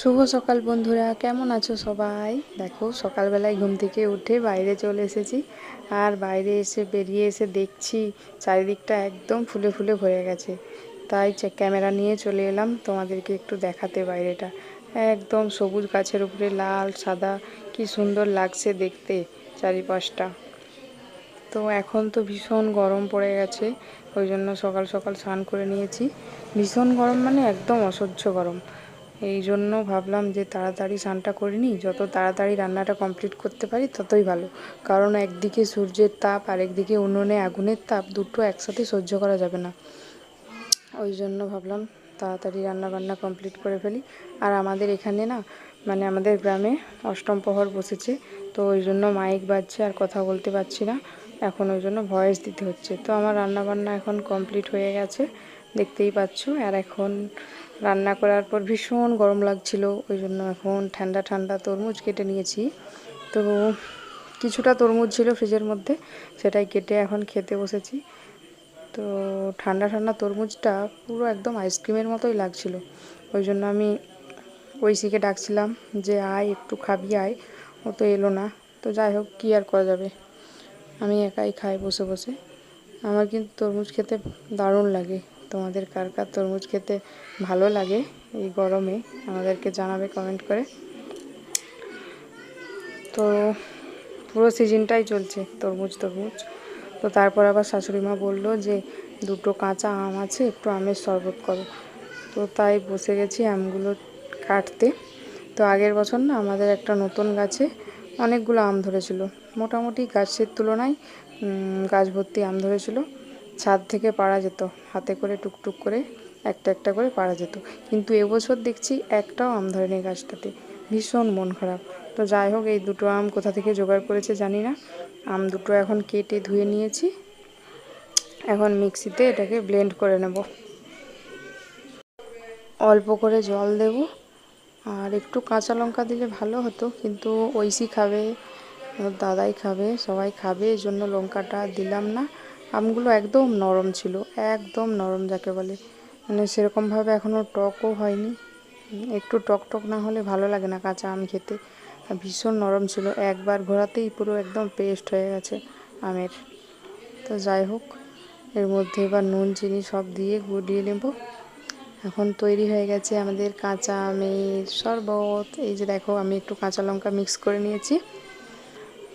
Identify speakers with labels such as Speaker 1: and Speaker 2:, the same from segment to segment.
Speaker 1: শুভ সকাল বন্ধুরা, কেমন আছো সবাই? দেখো, সকালবেলায় ঘুম থেকে উঠে বাইরে চলে এসেছি আর বাইরে এসে বেরিয়ে এসে দেখছি চারিদিকটা একদম ফুলে ফুলে ভরে গেছে। তাই ক্যামেরা নিয়ে চলে এলাম তোমাদেরকে একটু দেখাতে বাইরেটা। একদম সবুজ গাছের উপরে, লাল, সাদা, কি সুন্দর লাগছে দেখতে চারিপাশটা। তো এখন তো ভীষণ গরম পড়ে গেছে, ওই জন্য সকাল সকাল স্নান করে নিয়েছি। ভীষণ গরম মানে একদম অসহ্য গরম। এই জন্য ভাবলাম যে তাড়াতাড়ি স্নানটা করে নিই। যত তাড়াতাড়ি রান্নাটা কমপ্লিট করতে পারি, ততই ভালো। কারণ একদিকে সূর্যের তাপ আর একদিকে উনুনে আগুনের তাপ, দুটো একসাথে সহ্য করা যাবে না। ওই জন্য ভাবলাম তাড়াতাড়ি রান্না বান্না কমপ্লিট করে ফেলি। আর আমাদের এখানে না মানে আমাদের গ্রামে অষ্টম প্রহর বসেছে, তো ওই জন্য মাইক বাজছে আর কথা বলতে পারছি না। এখন ওই জন্য ভয়েস দিতে হচ্ছে। তো আমার রান্না বান্না এখন কমপ্লিট হয়ে গেছে, দেখতেই পাচ্ছ। আর এখন রান্না করার পর ভীষণ গরম লাগছিল, ওই জন্য এখন ঠান্ডা ঠান্ডা তরমুজ কেটে নিয়েছি। তো কিছুটা তরমুজ ছিল ফ্রিজের মধ্যে, সেটাই কেটে এখন খেতে বসেছি। তো ঠান্ডা ঠান্ডা তরমুজটা পুরো একদম আইসক্রিমের মতোই লাগছিল। ওই জন্য আমি ঐশীকে ডাকছিলাম যে, আয়, একটু খাবি, আয়। ও তো এলো না। তো যাই হোক, কী আর করা যাবে? আমি একাই খাই বসে বসে। আমার কিন্তু তরমুজ খেতে দারুণ লাগে। তোমাদের কার কার তরমুজ খেতে ভালো লাগে এই গরমে, আমাদেরকে জানাবে কমেন্ট করে। তো পুরো সিজনটাই চলছে তরমুজ তরমুজ। তো তারপর আবার শাশুড়ি মা বলল যে, দুটো কাঁচা আম আছে, একটু আমের শরবত করো। তো তাই বসে গেছি আমগুলো কাটতে। তো আগের বছর না আমাদের একটা নতুন গাছে অনেকগুলো আম ধরেছিল। মোটামুটি গাছের তুলনায় গাছ ভর্তি আম ধরেছিল। ছাদ থেকে পাড়া যেত। হাতে করে টুকটুক করে, একটা একটা করে পাড়া যেত। কিন্তু এবছর দেখছি একটাও আম ধরেনি গাছটাতে। ভীষণ মন খারাপ। তো যাই হোক, এই দুটো আম কোথা থেকে জোগাড় করেছে জানি না। আম দুটো এখন কেটে ধুয়ে নিয়েছি। এখন মিক্সিতে এটাকে ব্লেন্ড করে নেব। অল্প করে জল দেব। আর একটু কাঁচা লঙ্কা দিলে ভালো হতো, কিন্তু ঐশী খাবে, দাদাই খাবে, সবাই খাবে এই জন্য লঙ্কাটা দিলাম না। আমগুলো একদম নরম ছিল, একদম নরম যাকে বলে। মানে সেরকমভাবে এখনও টকও হয়নি। একটু টক টক না হলে ভালো লাগে না কাঁচা আম খেতে। ভীষণ নরম ছিল, একবার ঘোরাতেই পুরো একদম পেস্ট হয়ে গেছে আমের। তো যাই হোক, এর মধ্যে এবার নুন, চিনি সব দিয়ে গুড়িয়ে নেব। এখন তৈরি হয়ে গেছে আমাদের কাঁচা আমের শরবত। এই যে দেখো, আমি একটু কাঁচা লঙ্কা মিক্স করে নিয়েছি।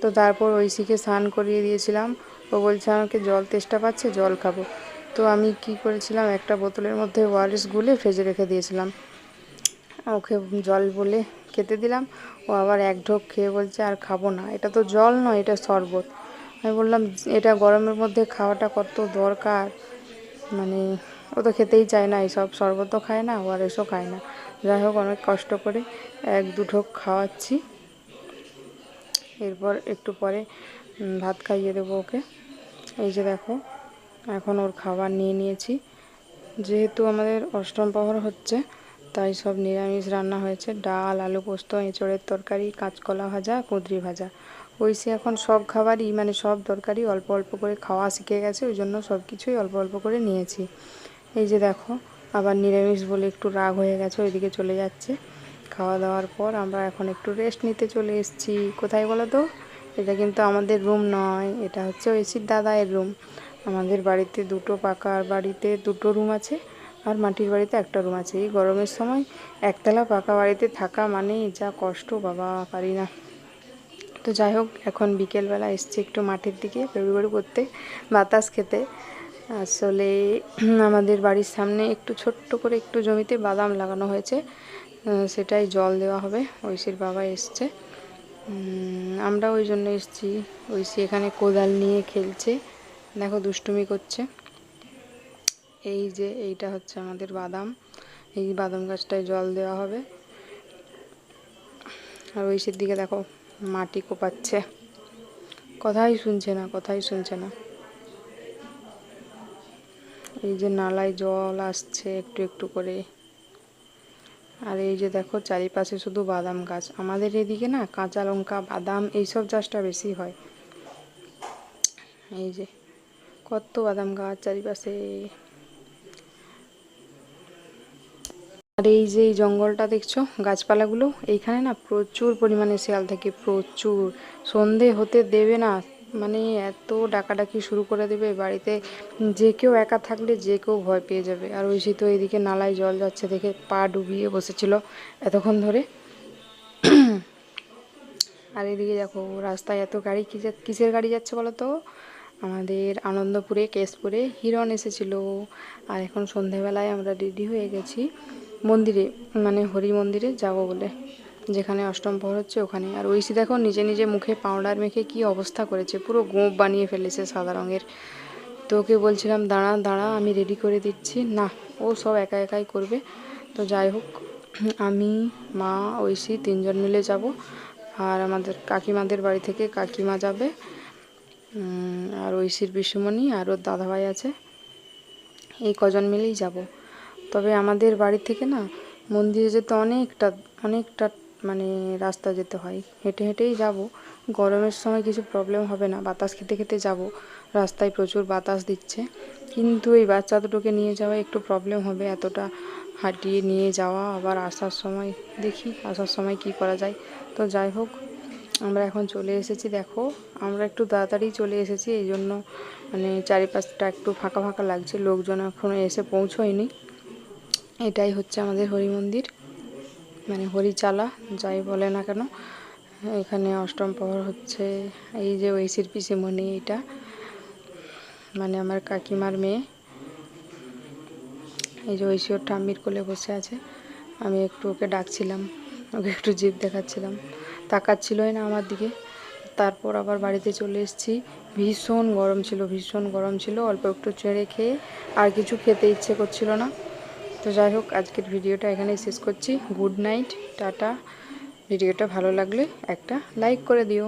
Speaker 1: তো তারপর ঐশীকে স্নান করিয়ে দিয়েছিলাম। ও বলছে, আমাকে জল তেষ্টা পাচ্ছে, জল খাব। তো আমি কি করেছিলাম, একটা বোতলের মধ্যে ওয়ারেস গুলে ফ্রিজে রেখে দিয়েছিলাম। ওকে জল বলে খেতে দিলাম। ও আবার এক ঢোক খেয়ে বলছে, আর খাব না, এটা তো জল নয়, এটা শরবত। আমি বললাম, এটা গরমের মধ্যে খাওয়াটা কত দরকার? মানে ও তো খেতেই চায় না, এইসব শরবতও খায় না, ওয়ারেসও খায় না। যাই হোক, অনেক কষ্ট করে এক দু ঢোক খাওয়াচ্ছি। এরপর একটু পরে ভাত খাইয়ে দেবো ওকে। এই যে দেখো, এখন ওর খাবার নিয়ে নিয়েছি। যেহেতু আমাদের অষ্টম প্রহর হচ্ছে, তাই সব নিরামিষ রান্না হয়েছে। ডাল, আলু পোস্ত, এঁচড়ের তরকারি, কাঁচকলা ভাজা, কুঁদরি ভাজা। ঐশী এখন সব খাবারই মানে সব তরকারি অল্প অল্প করে খাওয়া শিখে গেছে, ওই জন্য সব কিছুই অল্প অল্প করে নিয়েছি। এই যে দেখো, আবার নিরামিষ বলে একটু রাগ হয়ে গেছে, ওইদিকে চলে যাচ্ছে। খাওয়া দাওয়ার পর আমরা এখন একটু রেস্ট নিতে চলে এসেছি। কোথায় বলো তো? এটা কিন্তু আমাদের রুম নয়, এটা হচ্ছে ঐশীর দাদায়ের রুম আমাদের বাড়িতে দুটো পাকার বাড়িতে দুটো রুম আছে, আর মাটির বাড়িতে একটা রুম আছে। এই গরমের সময় একতলা পাকা বাড়িতে থাকা মানেই যা কষ্ট, বাবা, পারি না। তো যাই হোক, এখন বিকেলবেলা এসছি একটু মাঠের দিকে বেরু করতে, বাতাস খেতে। আসলে আমাদের বাড়ির সামনে একটু ছোট্ট করে একটু জমিতে বাদাম লাগানো হয়েছে, সেটাই জল দেওয়া হবে। ঐশীর বাবা এসছে। আমরা ওই জন্য এসছি। ঐশী এখানে কোদাল নিয়ে খেলছে। দেখো দুষ্টুমি করছে। এই যে এইটা হচ্ছে আমাদের বাদাম। এই বাদাম গাছটায় জল দেওয়া হবে। আর ঐশীর দিকে দেখো মাটি কোপাচ্ছে। কথাই শুনছে না, কথাই শুনছে না। এই যে নালায় জল আসছে একটু একটু করে। আর এই যে দেখো, চারিপাশে শুধু বাদাম গাছ। আমাদের এদিকে না, কাঁচা লঙ্কা, বাদাম, এইসব চাষটা বেশি হয়। এই যে, কত বাদাম গাছ চারিপাশে। আর এই যে এই জঙ্গলটা দেখছ, গাছপালাগুলো, এইখানে না প্রচুর পরিমাণে শিয়াল থাকে, প্রচুর। সন্ধে হতে দেবে না মানে এত ডাকাডাকি শুরু করে দেবে বাড়িতে। যে কেউ একা থাকলে যে কেউ ভয় পেয়ে যাবে। আর ওই তো এদিকে নালায় জল যাচ্ছে দেখে পা ডুবিয়ে বসেছিল এতক্ষণ ধরে। আর এদিকে দেখো, রাস্তায় এত গাড়ি, কিসের কিসের গাড়ি যাচ্ছে বলো তো? আমাদের আনন্দপুরে, কেশপুরে হিরণ এসেছিল। আর এখন সন্ধেবেলায় আমরা রেডি হয়ে গেছি মন্দিরে মানে হরি মন্দিরে যাব বলে। যেখানে অষ্টম প্রহর হচ্ছে ওখানে আর ঐশী দেখো, নিজে নিজে মুখে পাউডার মেখে কি অবস্থা করেছে, পুরো গোঁপ বানিয়ে ফেলেছে সাদা রঙের। তো ওকে বলছিলাম, দাঁড়া দাঁড়া, আমি রেডি করে দিচ্ছি। না, ও সব একা একাই করবে। তো যাই হোক, আমি, মা, ঐশী তিনজন মিলে যাব। আর আমাদের কাকিমাদের বাড়ি থেকে কাকিমা যাবে আর ঐশীর বিশ্বমণি আর ওর দাদাভাই আছে। এই কজন মিলেই যাব। তবে আমাদের বাড়ি থেকে না, মন্দিরে যেতে অনেকটা অনেকটা মানে রাস্তা যেতে হয়। হেঁটে হেঁটেই যাব। গরমের সময় কিছু প্রবলেম হবে না। বাতাস খেতে খেতে যাব। রাস্তায় প্রচুর বাতাস দিচ্ছে। কিন্তু এই বাচ্চা দুটোকে নিয়ে যাওয়া একটু প্রবলেম হবে। এতটা হাঁটিয়ে নিয়ে যাওয়া, আবার আসার সময় দেখি, আসার সময় কি করা যায়। তো যাই হোক, আমরা এখন চলে এসেছি। দেখো, আমরা একটু তাড়াতাড়ি চলে এসেছি। এই জন্য মানে চারিপাশটা একটু ফাঁকা ফাঁকা লাগছে। লোকজন এখনও এসে পৌঁছোয়নি। এটাই হচ্ছে আমাদের হরি মন্দির মানে হরিচালা, যাই বলে না কেন। এখানে অষ্টম প্রহর হচ্ছে, এই যে ঐশীর পিসিমণি এটা মানে আমার কাকিমার মেয়ে। এই যে ঐশী ওর ঠাম্মির কোলে বসে আছে। আমি একটু ওকে ডাকছিলাম, ওকে একটু জিভ দেখাচ্ছিলাম। তাকাচ্ছিলই না আমার দিকে। তারপর আবার বাড়িতে চলে এসেছি। ভীষণ গরম ছিল, ভীষণ গরম ছিল। অল্প একটু চেড়ে খেয়ে আর কিছু খেতে ইচ্ছে করছিল না। তো যাই হোক, আজকের ভিডিওটা এখানেই শেষ করছি। গুড নাইট, টাটা। ভিডিওটা ভালো লাগলে একটা লাইক করে দিও।